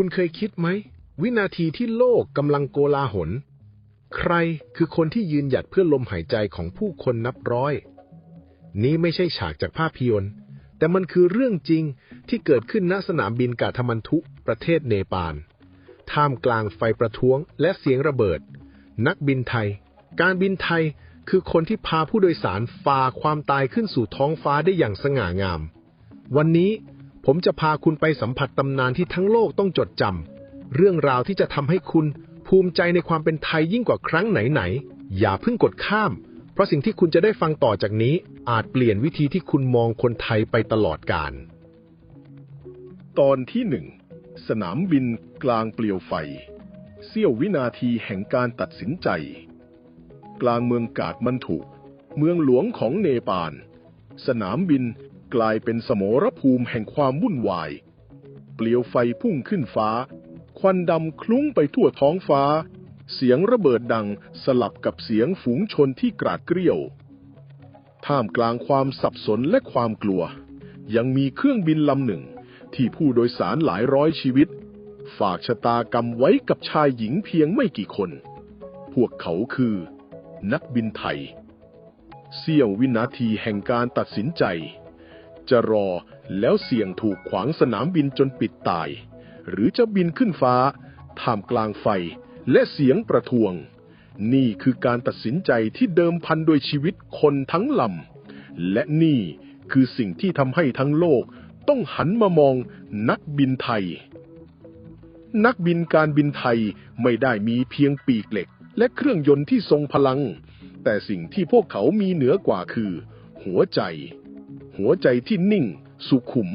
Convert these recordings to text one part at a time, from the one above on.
คุณเคยคิดไหม วินาทีที่โลกกำลังโกลาหล ใครคือคนที่ยืนหยัดเพื่อลมหายใจของผู้คนนับร้อย นี้ไม่ใช่ฉากจากภาพยนตร์ แต่มันคือเรื่องจริงที่เกิดขึ้นณสนามบินกาทมันทุ ประเทศเนปาล ท่ามกลางไฟประท้วงและเสียงระเบิด นักบินไทย การบินไทยคือคนที่พาผู้โดยสารฝ่าความตายขึ้นสู่ท้องฟ้าได้อย่างสง่างาม วันนี้ ผมจะพาคุณไปสัมผัสตำนานที่ทั้งโลกต้องจดจำเรื่องราวที่จะทำให้คุณภูมิใจในความเป็นไทยยิ่งกว่าครั้งไหนๆ อย่าเพิ่งกดข้าม เพราะสิ่งที่คุณจะได้ฟังต่อจากนี้ อาจเปลี่ยนวิธีที่คุณมองคนไทยไปตลอดกาลตอนที่หนึ่งสนามบินกลางเปลี่ยวไฟ เสี้ยววินาทีแห่งการตัดสินใจ กลางเมืองกาดมันถุเมืองหลวงของเนปาลสนามบิน กลายเป็นสมรภูมิแห่งความวุ่นวาย เปลวไฟพุ่งขึ้นฟ้า ควันดำคลุ้งไปทั่วท้องฟ้า เสียงระเบิดดังสลับกับเสียงฝูงชนที่กราดเกรี้ยว ท่ามกลางความสับสนและความกลัว ยังมีเครื่องบินลำหนึ่งที่ผู้โดยสารหลายร้อยชีวิต ฝากชะตากรรมไว้กับชายหญิงเพียงไม่กี่คน พวกเขาคือ นักบินไทย เสี้ยววินาทีแห่งการตัดสินใจ จะรอแล้วเสี่ยงถูกขวางสนามบินจนปิดตาย หรือจะบินขึ้นฟ้าท่ามกลางไฟและเสียงประท้วง นี่คือการตัดสินใจที่เดิมพันโดวยชีวิตคนทั้งลำ และนี่คือสิ่งที่ทำให้ทั้งโลกต้องหันมามองนักบินไทย นักบินการบินไทยไม่ได้มีเพียงปีกเหล็ก และเครื่องยนต์ที่ทรงพลัง แต่สิ่งที่พวกเขามีเหนือกว่าคือ หัวใจ หัวใจที่นิ่ง สุขุม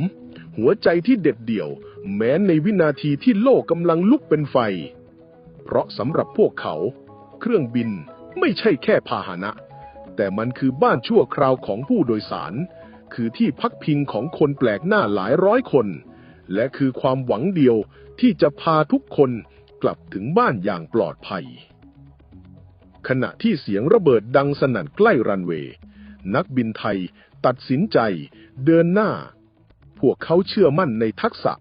หัวใจที่เด็ดเดี่ยว แม้ในวินาทีที่โลกกำลังลุกเป็นไฟ เพราะสำหรับพวกเขา เครื่องบินไม่ใช่แค่พาหนะ แต่มันคือบ้านชั่วคราวของผู้โดยสาร คือที่พักพิงของคนแปลกหน้าหลายร้อยคน และคือความหวังเดียวที่จะพาทุกคนกลับถึงบ้านอย่างปลอดภัย ขณะที่เสียงระเบิดดังสนั่นใกล้รันเวย์นักบินไทย ตัดสินใจ เดินหน้า พวกเขาเชื่อมั่นในทักษะ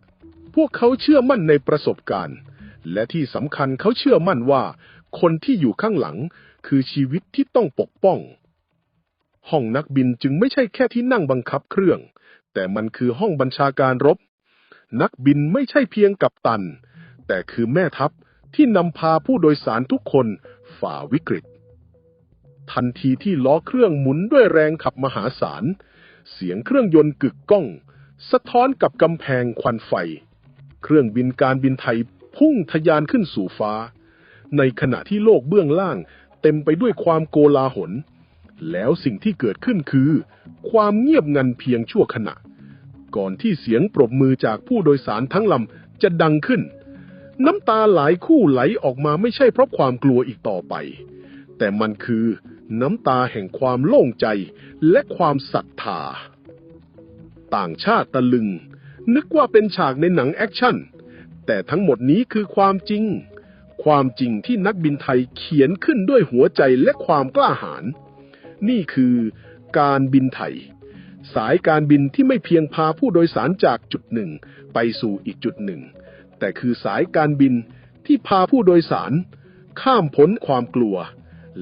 พวกเขาเชื่อมั่นในประสบการณ์ และที่สำคัญเขาเชื่อมั่นว่า คนที่อยู่ข้างหลังคือชีวิตที่ต้องปกป้อง ห้องนักบินจึงไม่ใช่แค่ที่นั่งบังคับเครื่อง แต่มันคือห้องบัญชาการรบ นักบินไม่ใช่เพียงกัปตัน แต่คือแม่ทัพที่นำพาผู้โดยสารทุกคนฝ่าวิกฤต ทันทีที่ล้อเครื่องหมุนด้วยแรงขับมหาศาล เสียงเครื่องยนต์กึกก้อง สะท้อนกับกำแพงควันไฟ เครื่องบินการบินไทยพุ่งทะยานขึ้นสู่ฟ้า ในขณะที่โลกเบื้องล่างเต็มไปด้วยความโกลาหล แล้วสิ่งที่เกิดขึ้นคือ ความเงียบงันเพียงชั่วขณะ ก่อนที่เสียงปรบมือจากผู้โดยสารทั้งลำจะดังขึ้น น้ำตาหลายคู่ไหลออกมาไม่ใช่เพราะความกลัวอีกต่อไป แต่มันคือ น้ำตาแห่งความโล่งใจและความศรัทธา ต่างชาติตะลึง นึกว่าเป็นฉากในหนังแอคชั่น แต่ทั้งหมดนี้คือความจริง ความจริงที่นักบินไทยเขียนขึ้นด้วยหัวใจและความกล้าหาญนี่คือการบินไทย สายการบินที่ไม่เพียงพาผู้โดยสารจากจุดหนึ่งไปสู่อีกจุดหนึ่ง แต่คือสายการบินที่พาผู้โดยสาร ข้ามพ้นความกลัว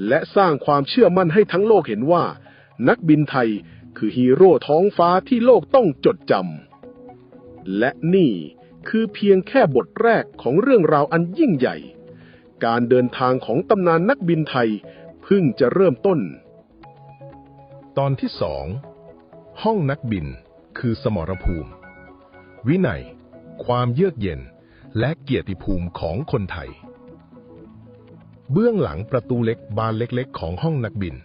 และสร้างความเชื่อมั่นให้ทั้งโลกเห็นว่า นักบินไทยคือฮีโร่ท้องฟ้าที่โลกต้องจดจำและนี่คือเพียงแค่บทแรกของเรื่องราวอันยิ่งใหญ่ การเดินทางของตำนานนักบินไทยเพิ่งจะเริ่มต้น ตอนที่สองห้องนักบินคือสมรภูมิ วินัย ความเยือกเย็น และเกียรติภูมิของคนไทย เบื้องหลังประตูเล็กบานเล็กๆ ของห้องนักบิน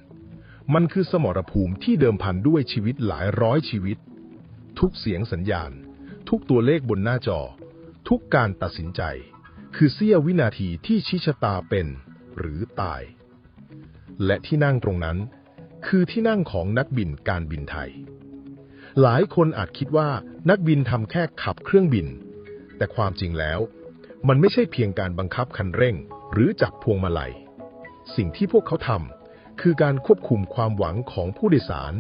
มันคือสมรภูมิที่เดิมพันด้วยชีวิตหลายร้อยชีวิต ทุกเสียงสัญญาณ ทุกตัวเลขบนหน้าจอ ทุกการตัดสินใจ คือเสี้ยววินาทีที่ชี้ชะตาเป็นหรือตาย และที่นั่งตรงนั้น คือที่นั่งของนักบินการบินไทย หลายคนอาจคิดว่านักบินทำแค่ขับเครื่องบิน แต่ความจริงแล้ว มันไม่ใช่เพียงการบังคับคันเร่ง หรือจับพวงมาลัย สิ่งที่พวกเขาทำคือการควบคุมความหวังของผู้โดยสาร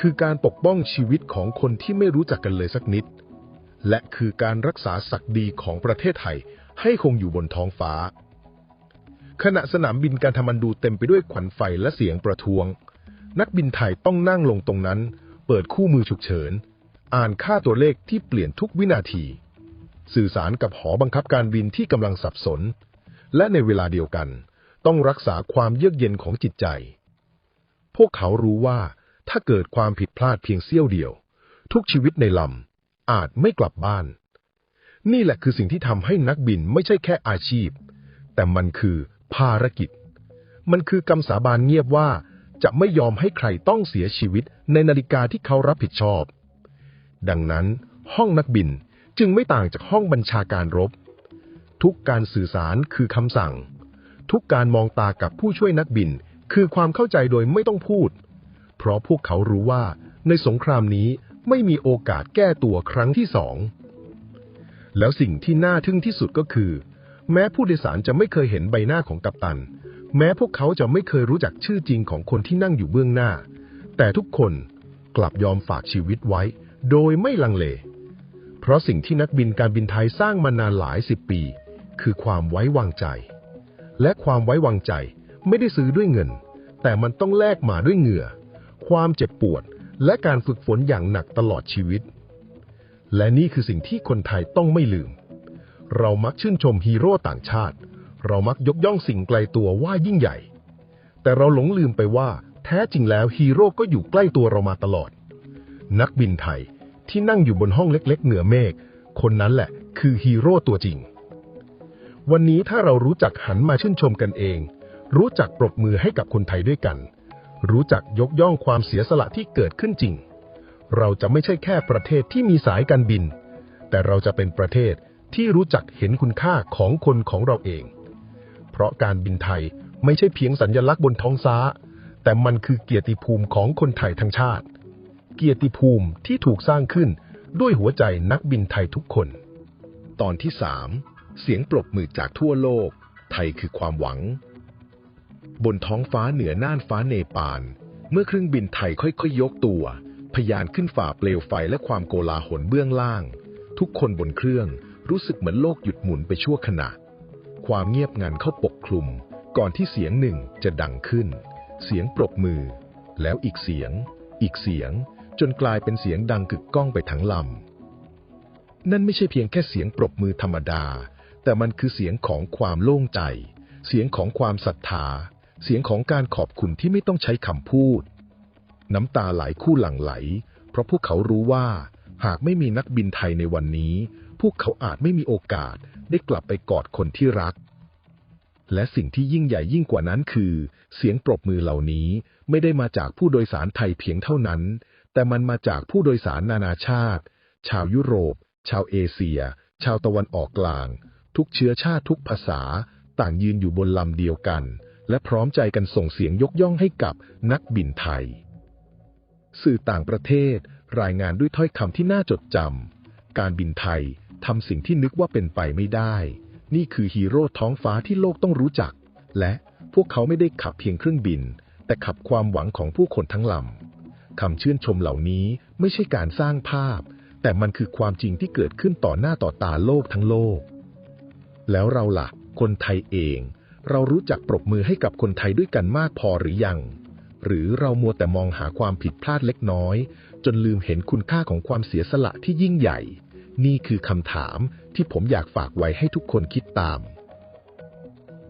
คือการปกป้องชีวิตของคนที่ไม่รู้จักกันเลยสักนิด และคือการรักษาศักดิ์ดีของประเทศไทยให้คงอยู่บนท้องฟ้า ขณะสนามบินการทมันดูเต็มไปด้วยขวัญไฟและเสียงประท้วง นักบินไทยต้องนั่งลงตรงนั้น เปิดคู่มือฉุกเฉิน อ่านค่าตัวเลขที่เปลี่ยนทุกวินาที สื่อสารกับหอบังคับการบินที่กำลังสับสน และในเวลาเดียวกัน ต้องรักษาความเยือกเย็นของจิตใจ พวกเขารู้ว่าถ้าเกิดความผิดพลาดเพียงเสี้ยวเดียว ทุกชีวิตในลำอาจไม่กลับบ้าน นี่แหละคือสิ่งที่ทำให้นักบินไม่ใช่แค่อาชีพ แต่มันคือภารกิจ มันคือกำสาบานเงียบว่าจะไม่ยอมให้ใครต้องเสียชีวิตในนาฬิกาที่เขารับผิดชอบ ดังนั้น ห้องนักบินจึงไม่ต่างจากห้องบัญชาการรบ ทุกการสื่อสารคือคำสั่ง ทุกการมองตากับผู้ช่วยนักบิน คือความเข้าใจโดยไม่ต้องพูด เพราะพวกเขารู้ว่าในสงครามนี้ไม่มีโอกาสแก้ตัวครั้งที่สอง แล้วสิ่งที่น่าทึ่งที่สุดก็คือ แม้ผู้โดยสารจะไม่เคยเห็นใบหน้าของกัปตัน แม้พวกเขาจะไม่เคยรู้จักชื่อจริงของคนที่นั่งอยู่เบื้องหน้า แต่ทุกคนกลับยอมฝากชีวิตไว้ โดยไม่ลังเล เพราะสิ่งที่นักบินการบินไทยสร้างมานานหลายสิบปี คือความไว้วางใจ และความไว้วางใจไม่ได้ซื้อด้วยเงิน แต่มันต้องแลกมาด้วยเหงื่อ ความเจ็บปวด และการฝึกฝนอย่างหนักตลอดชีวิต และนี่คือสิ่งที่คนไทยต้องไม่ลืม เรามักชื่นชมฮีโร่ต่างชาติ เรามักยกย่องสิ่งไกลตัวว่ายิ่งใหญ่ แต่เราหลงลืมไปว่า แท้จริงแล้วฮีโร่ก็อยู่ใกล้ตัวเรามาตลอด นักบินไทยที่นั่งอยู่บนห้องเล็ก ๆ เหนือเมฆคนนั้นแหละ คือฮีโร่ตัวจริง วันนี้ถ้าเรารู้จักหันมาชื่นชมกันเอง รู้จักปรบมือให้กับคนไทยด้วยกัน รู้จักยกย่องความเสียสละที่เกิดขึ้นจริง เราจะไม่ใช่แค่ประเทศที่มีสายการบิน แต่เราจะเป็นประเทศที่รู้จักเห็นคุณค่าของคนของเราเอง เพราะการบินไทยไม่ใช่เพียงสัญญลักษณ์บนท้องฟ้า แต่มันคือเกียรติภูมิของคนไทยทั้งชาติ เกียรติภูมิที่ถูกสร้างขึ้นด้วยหัวใจนักบินไทยทุกคน ตอนที่สาม เสียงปรบมือจากทั่วโลก ไทยคือความหวัง บนท้องฟ้าเหนือน่านฟ้าเนปาล เมื่อเครื่องบินไทยค่อยๆยกตัว พยานขึ้นฝ่าเปลวไฟและความโกลาหลเบื้องล่าง ทุกคนบนเครื่องรู้สึกเหมือนโลกหยุดหมุนไปชั่วขณะ ความเงียบงันเข้าปกคลุม ก่อนที่เสียงหนึ่งจะดังขึ้น เสียงปรบมือ แล้วอีกเสียง อีกเสียง จนกลายเป็นเสียงดังกึกก้องไปทั้งลำนั่นไม่ใช่เพียงแค่เสียงปรบมือธรรมดา แต่มันคือเสียงของความโล่งใจ เสียงของความศรัทธา เสียงของการขอบคุณที่ไม่ต้องใช้คำพูด น้ำตาไหลคู่หลั่งไหล เพราะพวกเขารู้ว่า หากไม่มีนักบินไทยในวันนี้ พวกเขาอาจไม่มีโอกาสได้กลับไปกอดคนที่รัก และสิ่งที่ยิ่งใหญ่ยิ่งกว่านั้นคือ เสียงปรบมือเหล่านี้ไม่ได้มาจากผู้โดยสารไทยเพียงเท่านั้น แต่มันมาจากผู้โดยสารนานาชาติ ชาวยุโรป ชาวเอเชีย ชาวตะวันออกกลาง ทุกเชื้อชาติทุกภาษา ต่างยืนอยู่บนลำเดียวกัน และพร้อมใจกันส่งเสียงยกย่องให้กับนักบินไทย สื่อต่างประเทศรายงานด้วยถ้อยคำที่น่าจดจำการบินไทยทำสิ่งที่นึกว่าเป็นไปไม่ได้ นี่คือฮีโร่ท้องฟ้าที่โลกต้องรู้จัก และพวกเขาไม่ได้ขับเพียงเครื่องบิน แต่ขับความหวังของผู้คนทั้งลำคำชื่นชมเหล่านี้ไม่ใช่การสร้างภาพ แต่มันคือความจริงที่เกิดขึ้นต่อหน้าต่อตาโลกทั้งโลก แล้วเราล่ะ คนไทยเอง เรารู้จักปรบมือให้กับคนไทยด้วยกันมากพอหรือยัง หรือเรามัวแต่มองหาความผิดพลาดเล็กน้อย จนลืมเห็นคุณค่าของความเสียสละที่ยิ่งใหญ่ นี่คือคำถามที่ผมอยากฝากไว้ให้ทุกคนคิดตาม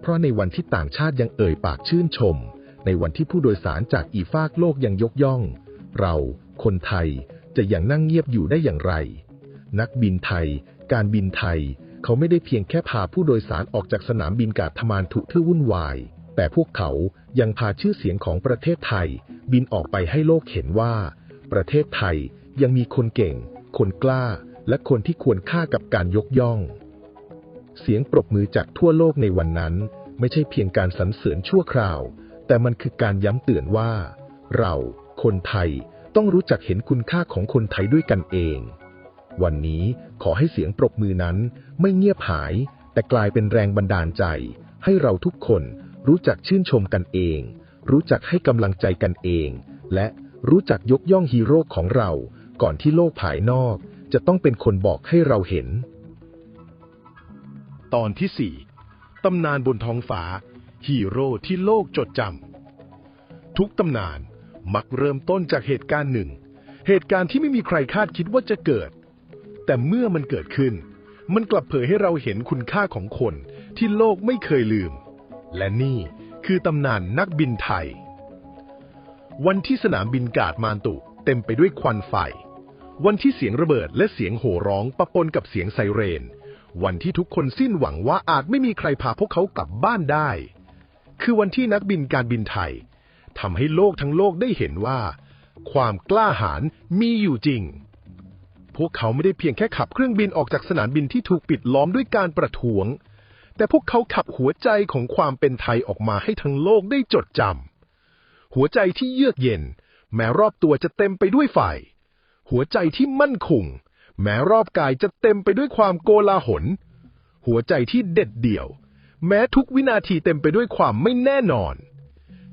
เพราะในวันที่ต่างชาติยังเอ่ยปากชื่นชม ในวันที่ผู้โดยสารจากอีฟากโลกยังยกย่อง เราคนไทยจะยังนั่งเงียบอยู่ได้อย่างไร นักบินไทย การบินไทย เขาไม่ได้เพียงแค่พาผู้โดยสารออกจากสนามบินกาดทมานถุที่วุ่นวาย แต่พวกเขายังพาชื่อเสียงของประเทศไทย บินออกไปให้โลกเห็นว่า ประเทศไทยยังมีคนเก่ง คนกล้า และคนที่ควรค่ากับการยกย่อง เสียงปรบมือจากทั่วโลกในวันนั้น ไม่ใช่เพียงการสรรเสริญชั่วคราว แต่มันคือการย้ำเตือนว่า เรา คนไทย ต้องรู้จักเห็นคุณค่าของคนไทยด้วยกันเอง วันนี้ขอให้เสียงปรบมือนั้นไม่เงียบหาย แต่กลายเป็นแรงบันดาลใจ ให้เราทุกคนรู้จักชื่นชมกันเอง รู้จักให้กำลังใจกันเอง และรู้จักยกย่องฮีโร่ของเรา ก่อนที่โลกภายนอก จะต้องเป็นคนบอกให้เราเห็น ตอนที่สี่ตำนานบนท้องฟ้า ฮีโร่ที่โลกจดจำทุกตำนานมักเริ่มต้นจากเหตุการณ์หนึ่ง เหตุการณ์ที่ไม่มีใครคาดคิดว่าจะเกิด แต่เมื่อมันเกิดขึ้น มันกลับเผยให้เราเห็นคุณค่าของคนที่โลกไม่เคยลืม และนี่คือตำนานนักบินไทย วันที่สนามบินกาดมานตุเต็มไปด้วยควันไฟ วันที่เสียงระเบิดและเสียงโห่ร้องปะปนกับเสียงไซเรน วันที่ทุกคนสิ้นหวังว่าอาจไม่มีใครพาพวกเขากลับบ้านได้ คือวันที่นักบินการบินไทยทำให้โลกทั้งโลกได้เห็นว่า ความกล้าหาญมีอยู่จริง พวกเขาไม่ได้เพียงแค่ขับเครื่องบินออกจากสนามบินที่ถูกปิดล้อมด้วยการประท้วง แต่พวกเขาขับหัวใจของความเป็นไทยออกมาให้ทั้งโลกได้จดจำหัวใจที่เยือกเย็น แม้รอบตัวจะเต็มไปด้วยไฟ หัวใจที่มั่นคง แม้รอบกายจะเต็มไปด้วยความโกลาหล หัวใจที่เด็ดเดี่ยว แม้ทุกวินาทีเต็มไปด้วยความไม่แน่นอน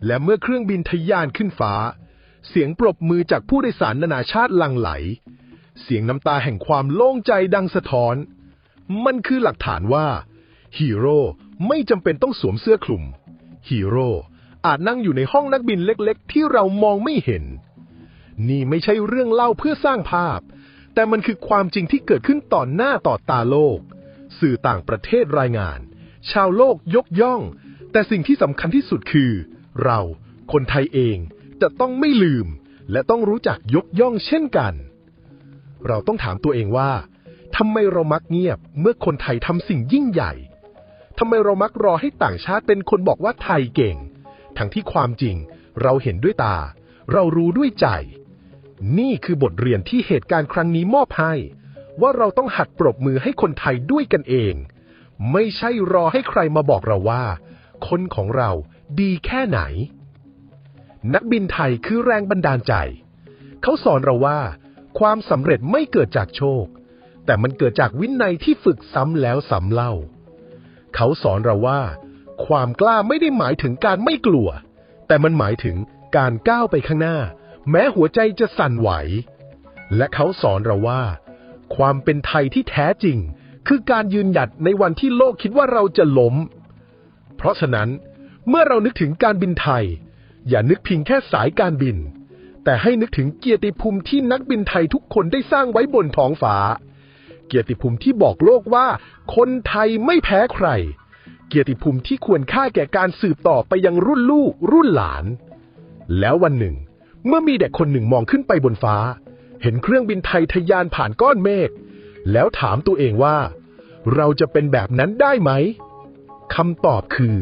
และเมื่อเครื่องบินทะยานขึ้นฟ้า เสียงปรบมือจากผู้โดยสารนานาชาติลังไหล เสียงน้ำตาแห่งความโล่งใจดังสะท้อน มันคือหลักฐานว่าฮีโร่ไม่จำเป็นต้องสวมเสื้อคลุมฮีโร่อาจนั่งอยู่ในห้องนักบินเล็กๆ ที่เรามองไม่เห็น นี่ไม่ใช่เรื่องเล่าเพื่อสร้างภาพ แต่มันคือความจริงที่เกิดขึ้นต่อหน้าต่อตาโลก สื่อต่างประเทศรายงาน ชาวโลกยกย่อง แต่สิ่งที่สำคัญที่สุดคือ เราคนไทยเองจะต้องไม่ลืม และต้องรู้จักยกย่องเช่นกัน เราต้องถามตัวเองว่าทำไมเรามักเงียบเมื่อคนไทยทำสิ่งยิ่งใหญ่ทำไมเรามักรอให้ต่างชาติเป็นคนบอกว่าไทยเก่ง ทั้งที่ความจริงเราเห็นด้วยตา เรารู้ด้วยใจ นี่คือบทเรียนที่เหตุการณ์ครั้งนี้มอบให้ ว่าเราต้องหัดปรบมือให้คนไทยด้วยกันเอง ไม่ใช่รอให้ใครมาบอกเราว่า คนของเราดีแค่ไหน นักบินไทยคือแรงบันดาลใจ เขาสอนเราว่า ความสำเร็จไม่เกิดจากโชค แต่มันเกิดจากวินัยที่ฝึกซ้ำแล้วซ้ำเล่า เขาสอนเราว่า ความกล้าไม่ได้หมายถึงการไม่กลัว แต่มันหมายถึงการก้าวไปข้างหน้า แม้หัวใจจะสั่นไหว และเขาสอนเราว่า ความเป็นไทยที่แท้จริง คือการยืนหยัดในวันที่โลกคิดว่าเราจะล้ม เพราะฉะนั้นเมื่อเรานึกถึงการบินไทย อย่านึกเพียงแค่สายการบิน แต่ให้นึกถึงเกียรติภูมิที่นักบินไทยทุกคนได้สร้างไว้บนท้องฟ้า เกียรติภูมิที่บอกโลกว่า คนไทยไม่แพ้ใคร เกียรติภูมิที่ควรค่าแก่การสืบต่อไปยังรุ่นลูก รุ่นหลาน แล้ววันหนึ่ง เมื่อมีเด็กคนหนึ่งมองขึ้นไปบนฟ้า เห็นเครื่องบินไทยทะยานผ่านก้อนเมฆแล้วถามตัวเองว่า เราจะเป็นแบบนั้นได้ไหมคำตอบคือ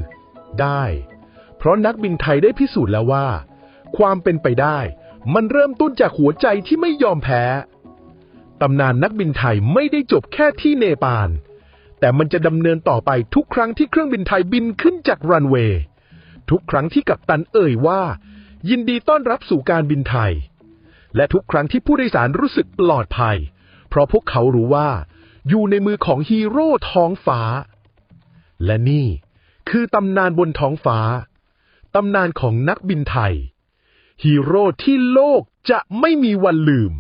ได้ เพราะนักบินไทยได้พิสูจน์แล้วว่า ความเป็นไปได้ มันเริ่มต้นจากหัวใจที่ไม่ยอมแพ้ ตำนานนักบินไทยไม่ได้จบแค่ที่เนปาล แต่มันจะดำเนินต่อไปทุกครั้งที่เครื่องบินไทยบินขึ้นจากรันเวย์ ทุกครั้งที่กัปตันเอ่ยว่า ยินดีต้อนรับสู่การบินไทย และทุกครั้งที่ผู้โดยสารรู้สึกปลอดภัย เพราะพวกเขารู้ว่า อยู่ในมือของฮีโร่ท้องฟ้า และนี่คือตำนานบนท้องฟ้า ตำนานของนักบินไทย ฮีโร่ที่โลกจะไม่มีวันลืม